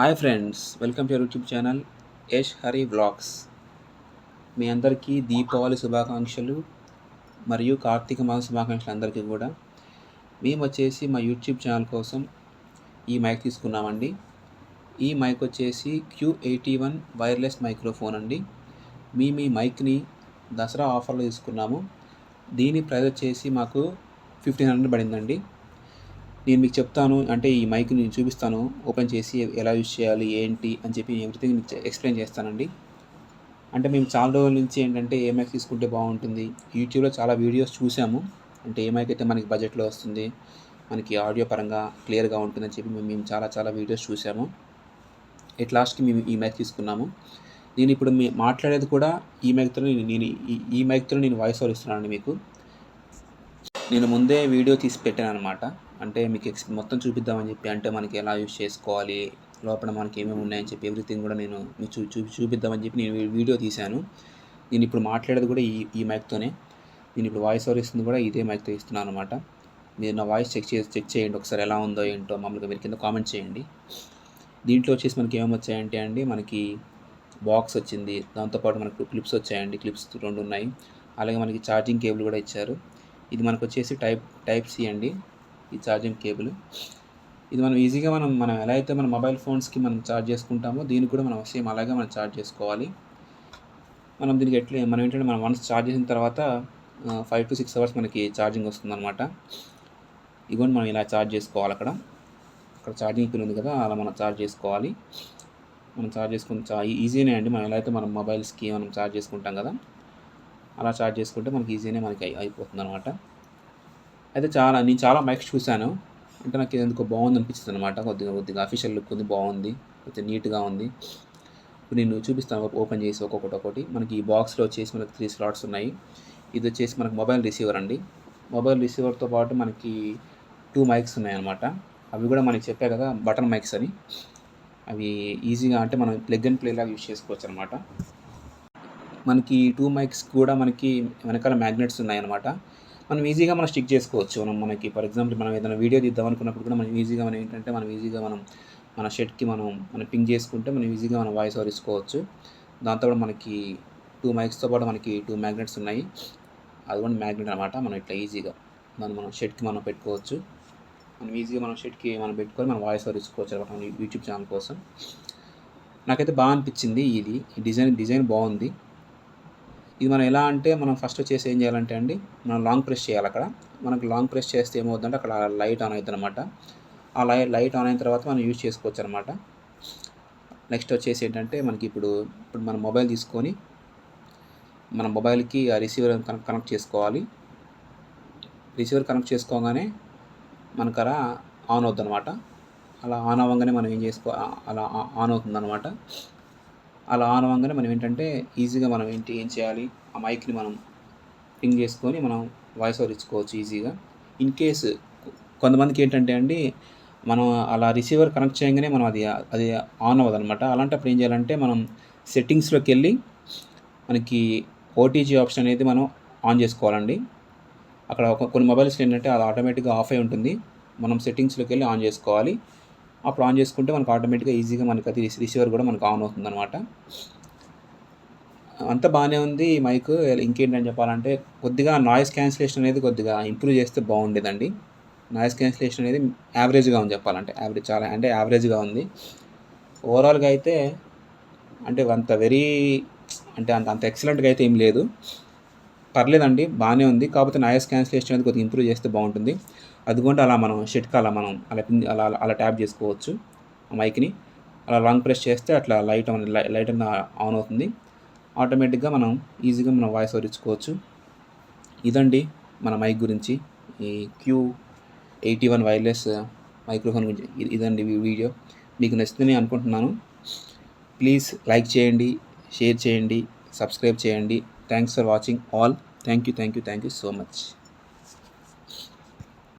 Hi friends welcome to YouTube channel Yash Hari vlogs. మీ అందరికీ దీపావళి శుభాకాంక్షలు మరియు కార్తీక మాస శుభాకాంక్షలు అందరికీ కూడా. మేము వచ్చేసి మా యూట్యూబ్ ఛానల్ కోసం ఈ మైక్ తీసుకున్నామండి. ఈ మైక్ వచ్చేసి Q eighty one wireless microphone అండి. మేము ఈ మైక్ని దసరా ఆఫర్లో తీసుకున్నాము. దీని ప్రైస్ వచ్చేసి మాకు ఫిఫ్టీన్ హండ్రెడ్ పడిందండి. నేను మీకు చెప్తాను అంటే ఈ మైక్ నేను చూపిస్తాను ఓపెన్ చేసి ఎలా యూజ్ చేయాలి ఏంటి అని చెప్పి ఎవ్రీథింగ్ మీకు ఎక్స్ప్లెయిన్ చేస్తానండి. అంటే మేము చాలా రోజుల నుంచి ఏంటంటే ఏ మైక్ తీసుకుంటే బాగుంటుంది. యూట్యూబ్లో చాలా వీడియోస్ చూసాము. అంటే ఏ మైక్ అయితే మనకి బడ్జెట్లో వస్తుంది. మనకి ఆడియో పరంగా క్లియర్గా ఉంటుందని చెప్పి మేము మేము చాలా చాలా వీడియోస్ చూసాము. ఎట్ లాస్ట్కి మేము ఈ మైక్ తీసుకున్నాము. నేను ఇప్పుడు మీ మాట్లాడేది కూడా ఈ మైక్తో నేను నేను ఈ- మైక్తో నేను వాయిస్ ఓవర్ ఇస్తున్నానండి మీకు. నేను ముందే వీడియో తీసి పెట్టాను అనమాట అంటే మీకు ఎక్స్ మొత్తం చూపిద్దామని చెప్పి అంటే మనకి ఎలా యూజ్ చేసుకోవాలి లోపల మనకి ఏమేమి ఉన్నాయని చెప్పి ఎవ్రీథింగ్ కూడా నేను మీకు చూ చూ చూపిద్దామని చెప్పి నేను వీడియో తీశాను. నేను ఇప్పుడు మాట్లాడేది కూడా ఈ ఈ మైక్తోనే. నేను ఇప్పుడు వాయిస్ ఓవర్ ఇస్తుంది కూడా ఇదే మైక్తో ఇస్తున్నాను అనమాట మీరు నా వాయిస్ చెక్ చేసి చెక్ చేయండి ఒకసారి ఎలా ఉందో ఏంటో మామూలుగా మీరు కింద కామెంట్ చేయండి. దీంట్లో వచ్చేసి మనకి ఏమేమి వచ్చాయంటే అండి మనకి బాక్స్ వచ్చింది దాంతోపాటు మనకు క్లిప్స్ వచ్చాయండి క్లిప్స్ రెండు ఉన్నాయి. అలాగే మనకి ఛార్జింగ్ కేబుల్ కూడా ఇచ్చారు. ఇది మనకు వచ్చేసి టైప్ టైప్ సి అండి. ఈ ఛార్జింగ్ కేబుల్. ఇది మనం ఈజీగా మనం మనం ఎలా అయితే మన మొబైల్ ఫోన్స్కి మనం ఛార్జ్ చేసుకుంటామో దీనికి కూడా మనం సేమ్ అలాగే మనం ఛార్జ్ చేసుకోవాలి. మనం దీనికి ఎట్లా మనం ఏంటంటే మనం వన్స్ ఛార్జ్ చేసిన తర్వాత ఫైవ్ టు సిక్స్ అవర్స్ మనకి ఛార్జింగ్ వస్తుందన్నమాట. అనమాట మనం ఇలా ఛార్జ్ చేసుకోవాలి అక్కడ. అక్కడ ఛార్జింగ్ పిన్ ఉంది కదా అలా మనం ఛార్జ్ చేసుకోవాలి. మనం ఛార్జ్ చేసుకుని చా ఈజీనే అండి. మనం ఎలా అయితే మనం మొబైల్స్కి మనం ఛార్జ్ చేసుకుంటాం కదా అలా ఛార్జ్ చేసుకుంటే మనకి ఈజీనే మనకి అయిపోతుంది అనమాట అయితే చాలా నేను చాలా మైక్స్ చూశాను. అంటే నాకు ఎందుకో బాగుంది అనిపించింది అనమాట కొద్దిగా కొద్దిగా అఫీషియల్ లుక్ ఉంది బాగుంది. కొంచెం నీట్గా ఉంది. ఇప్పుడు నేను చూపిస్తాను ఓపెన్ చేసి ఒక్కొక్కటి ఒకటి మనకి ఈ బాక్స్లో వచ్చేసి మనకి త్రీ స్లాట్స్ ఉన్నాయి. ఇది వచ్చేసి మనకి మొబైల్ రిసీవర్ అండి. మొబైల్ రిసీవర్తో పాటు మనకి టూ మైక్స్ ఉన్నాయన్నమాట అవి కూడా మనకి చెప్పే కదా బటన్ మైక్స్ అని. అవి ఈజీగా అంటే మనం ప్లగ్ అండ్ ప్లే లాగా యూజ్ చేసుకోవచ్చు అనమాట మనకి టూ మైక్స్ కూడా మనకి వెనకాల మ్యాగ్నెట్స్ ఉన్నాయన్నమాట మనం ఈజీగా మనం స్టిక్ చేసుకోవచ్చు. మనం మనకి ఫర్ ఎగ్జాంపుల్ మనం ఏదైనా వీడియో తీద్దాం అనుకున్నప్పుడు కూడా మనం ఈజీగా మనం ఏంటంటే మనం ఈజీగా మనం మన షర్ట్కి మనం మనం పింక్ చేసుకుంటే మనం ఈజీగా మనం వాయిస్ ఓవర్ ఇసుకోవచ్చు దాంతో కూడా మనకి టూ మైక్స్తో పాటు మనకి టూ మ్యాగ్నెట్స్ ఉన్నాయి. అది కూడా మ్యాగ్నెట్ అనమాట మనం ఇట్లా ఈజీగా మనం మనం షర్ట్కి మనం పెట్టుకోవచ్చు. మనం ఈజీగా మనం షర్ట్కి మనం పెట్టుకొని మనం వాయిస్ ఓవర్ ఇసుకోవచ్చు అనమాట మన యూట్యూబ్ ఛానల్ కోసం. నాకైతే బాగా అనిపించింది ఇది. ఈ డిజైన్ డిజైన్ బాగుంది. ఇది మనం ఎలా అంటే మనం ఫస్ట్ వచ్చేసి ఏం చేయాలంటే అండి మనం లాంగ్ ప్రెస్ చేయాలి అక్కడ. మనకు లాంగ్ ప్రెస్ చేస్తే ఏమవుతుందంటే అక్కడ లైట్ ఆన్ అవుతుంది అనమాట ఆ లై లైట్ ఆన్ అయిన తర్వాత మనం యూజ్ చేసుకోవచ్చు అనమాట నెక్స్ట్ వచ్చేసి ఏంటంటే మనకి ఇప్పుడు ఇప్పుడు మన మొబైల్ తీసుకొని మన మొబైల్కి ఆ రిసీవర్ కనెక్ట్ చేసుకోవాలి. రిసీవర్ కనెక్ట్ చేసుకోగానే మనకు అలా ఆన్ అవుతుంది అనమాట అలా ఆన్ అవ్వగానే మనం ఏం చేసుకో అలా ఆన్ అవుతుందనమాట అలా ఆన్ అవ్వగానే మనం ఏంటంటే ఈజీగా మనం ఏంటి ఏం చేయాలి? ఆ మైక్ని మనం పింగ్ చేసుకొని మనం వాయిస్ ఓవర్ ఇచ్చుకోవచ్చు ఈజీగా. ఇన్ కేస్ కొంతమందికి ఏంటంటే అండి మనం అలా రిసీవర్ కనెక్ట్ చేయగానే మనం అది అది ఆన్ అవ్వదు అనమాట అలాంటప్పుడు ఏం చేయాలంటే మనం సెట్టింగ్స్లోకి వెళ్ళి మనకి ఓటీజీ ఆప్షన్ అనేది మనం ఆన్ చేసుకోవాలండి. అక్కడ ఒక కొన్ని మొబైల్స్ ఏంటంటే అది ఆటోమేటిక్గా ఆఫ్ అయి ఉంటుంది. మనం సెట్టింగ్స్లోకి వెళ్ళి ఆన్ చేసుకోవాలి. అప్పుడు ఆన్ చేసుకుంటే మనకు ఆటోమేటిక్గా ఈజీగా మనకి అది రిసీవర్ కూడా మనకు ఆన్ అవుతుంది అనమాట అంతా బాగానే ఉంది ఈ మైక్. ఇంకేంటని చెప్పాలంటే కొద్దిగా నాయిస్ క్యాన్సిలేషన్ అనేది కొద్దిగా ఇంప్రూవ్ చేస్తే బాగుండేదండి. నాయిస్ క్యాన్సిలేషన్ అనేది యావరేజ్గా ఉంది చెప్పాలంటే. యావరేజ్ చాలా అంటే యావరేజ్గా ఉంది. ఓవరాల్గా అయితే అంటే అంత వెరీ అంటే అంత అంత ఎక్సలెంట్గా అయితే ఏం లేదు. పర్లేదండి బాగానే ఉంది. కాకపోతే నాయస్ క్యాన్సిలేషన్ అనేది కొద్దిగా ఇంప్రూవ్ చేస్తే బాగుంటుంది. అదిగోండి అలా మనం షెట్కి అలా మనం అలా అలా అలా- ట్యాప్ చేసుకోవచ్చు ఆ మైక్ని. అలా లాంగ్ ప్రెస్ చేస్తే అట్లా లైట్ ఆన్ లైట్ అన్న ఆన్ అవుతుంది. ఆటోమేటిక్గా మనం ఈజీగా మనం వాయిస్ ఓవర్ ఇచ్చుకోవచ్చు. ఇదండి మన మైక్ గురించి. ఈ Q eighty one wireless microphone గురించి ఇదండి వీడియో. మీకు నచ్చుతుంది అనుకుంటున్నాను. ప్లీజ్ లైక్ చేయండి షేర్ చేయండి సబ్స్క్రైబ్ చేయండి. thanks for watching all. Thank you thank you thank you so much.